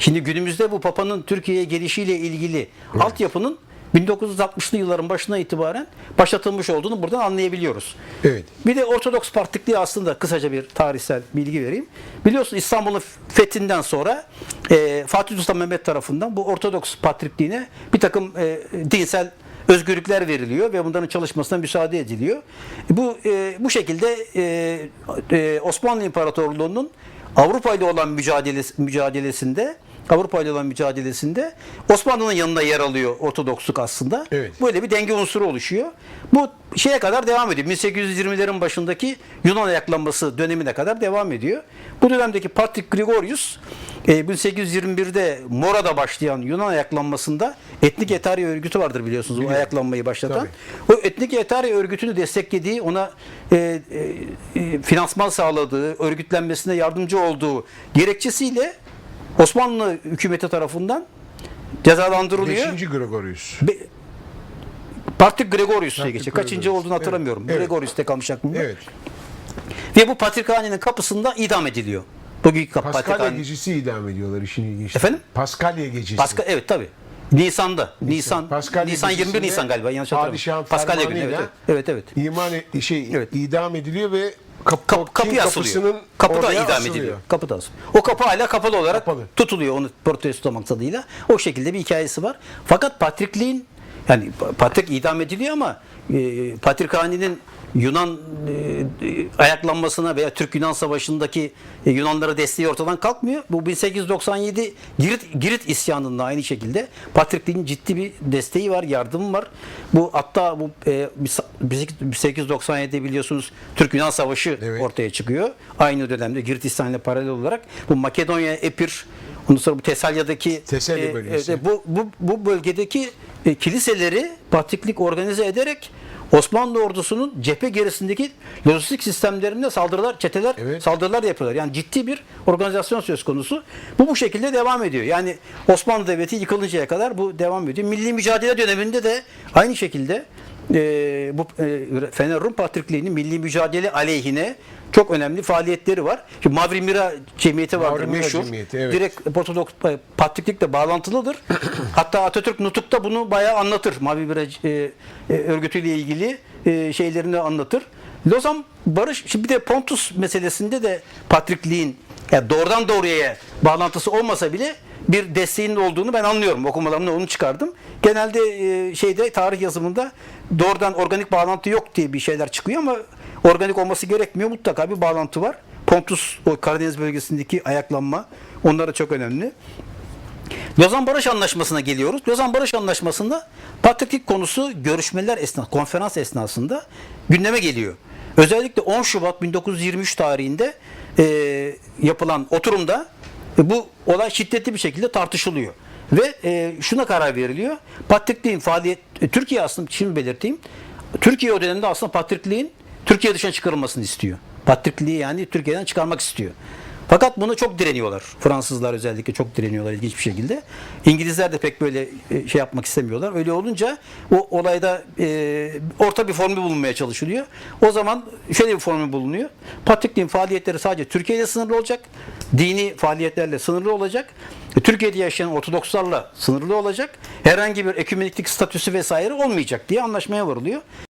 Şimdi günümüzde bu Papa'nın Türkiye'ye gelişiyle ilgili altyapının 1960'lı yılların başına itibaren başlatılmış olduğunu buradan anlayabiliyoruz. Evet. Bir de Ortodoks Partikliği aslında kısaca bir tarihsel bilgi vereyim. Biliyorsun İstanbul'un fethinden sonra e, Fatih Sultan Mehmet tarafından bu Ortodoks Patrikliğine bir takım e, dinsel özgürlükler veriliyor ve bunların çalışmasına müsaade ediliyor. Bu e, bu şekilde e, e, Osmanlı İmparatorluğu'nun Avrupa ile olan mücadelesi, mücadelesinde Avrupa ile olan mücadelesinde Osmanlı'nın yanında yer alıyor Ortodoksluk aslında. Evet. Böyle bir denge unsuru oluşuyor. Bu şeye kadar devam ediyor. 1820'lerin başındaki Yunan ayaklanması dönemine kadar devam ediyor. Bu dönemdeki Patrik Gregorius e, 1821'de Mora'da başlayan Yunan ayaklanmasında etnik Etari örgütü vardır biliyorsunuz. Bu Biliyorum. ayaklanmayı başlatan. Tabii. O etnik Etari örgütünü desteklediği, ona e, e, e, finansman sağladığı, örgütlenmesine yardımcı olduğu gerekçesiyle Osmanlı hükümeti tarafından cezalandırılıyor. 5. Gregorius. Be- Patrik Gregorius diye geçiyor. Kaçıncı Gregorius. olduğunu hatırlamıyorum. Evet, evet. Gregorius'te kalmış aklımda. Evet. Ve bu Patrikhane'nin kapısında idam ediliyor. Bugünkü kap Paskalya Patrikhane. gecesi idam ediyorlar işin ilginç. Efendim? Paskalya gecesi. Paska evet tabi. Nisan'da. Nisan. Paskalya Nisan 21 gecesinde Nisan galiba yanlış padişahın hatırlamıyorum. Paskalya günü evet. fermanıyla Evet evet. İman e- şey Evet. idam ediliyor ve kapı, Kap, kapıya king asılıyor. Kapıda idam asılıyor. ediliyor. Kapıda asılıyor. O kapı hala kapalı olarak Kapalı. tutuluyor onu protesto maksadıyla. O şekilde bir hikayesi var. Fakat Patrikliğin yani Patrik idam ediliyor ama e, Patrikhane'nin Yunan e, e, ayaklanmasına veya Türk-Yunan Savaşı'ndaki e, Yunanlara desteği ortadan kalkmıyor. Bu 1897 Girit, Girit isyanında aynı şekilde Patrikliğin ciddi bir desteği var, yardımı var. Bu hatta bu e, 1897'de biliyorsunuz Türk-Yunan Savaşı Evet. ortaya çıkıyor. Aynı dönemde Girit isyanıyla paralel olarak bu Makedonya, Epir, ondan sonra bu Tesalya'daki Tesalya bölgesi. e, bu, bu, bu bölgedeki e, kiliseleri Patriklik organize ederek Osmanlı ordusunun cephe gerisindeki lojistik sistemlerinde saldırılar, çeteler Evet. saldırılar yapıyorlar. Yani ciddi bir organizasyon söz konusu. Bu bu şekilde devam ediyor. Yani Osmanlı Devleti yıkılıncaya kadar bu devam ediyor. Milli mücadele döneminde de aynı şekilde e, bu e, Fener Rum Patrikliği'nin milli mücadele aleyhine çok önemli faaliyetleri var. Şimdi Mavri Mira Cemiyeti vardır Mavri Mira meşhur. Cemiyeti, evet. Direkt Ortodoks e, Patriklikle bağlantılıdır. Hatta Atatürk Nutuk'ta bunu bayağı anlatır. Mavi Mira e, e, örgütüyle ilgili e, şeylerini anlatır. Lozan Barış, şimdi bir de Pontus meselesinde de Patrikliğin yani doğrudan doğruya bağlantısı olmasa bile bir desteğinin olduğunu ben anlıyorum. Okumalarımda onu çıkardım. Genelde e, şeyde tarih yazımında doğrudan organik bağlantı yok diye bir şeyler çıkıyor ama organik olması gerekmiyor. Mutlaka bir bağlantı var. Pontus o Karadeniz bölgesindeki ayaklanma onlara çok önemli. Lozan Barış Anlaşması'na geliyoruz. Lozan Barış Anlaşması'nda Patriklik konusu görüşmeler esna, konferans esnasında gündeme geliyor. Özellikle 10 Şubat 1923 tarihinde e, yapılan oturumda e, bu olay şiddetli bir şekilde tartışılıyor. Ve e, şuna karar veriliyor. Patrikliğin faaliyet, e, Türkiye aslında şimdi belirteyim. Türkiye o dönemde aslında Patrikliğin Türkiye dışına çıkarılmasını istiyor. Patrikliği yani Türkiye'den çıkarmak istiyor. Fakat bunu çok direniyorlar. Fransızlar özellikle çok direniyorlar ilginç bir şekilde. İngilizler de pek böyle e, şey yapmak istemiyorlar. Öyle olunca o olayda e, orta bir formül bulunmaya çalışılıyor. O zaman şöyle bir formül bulunuyor. Patrikliğin faaliyetleri sadece Türkiye ile sınırlı olacak. Dini faaliyetlerle sınırlı olacak. E, Türkiye'de yaşayan Ortodokslarla sınırlı olacak. Herhangi bir ekümeniklik statüsü vesaire olmayacak diye anlaşmaya varılıyor.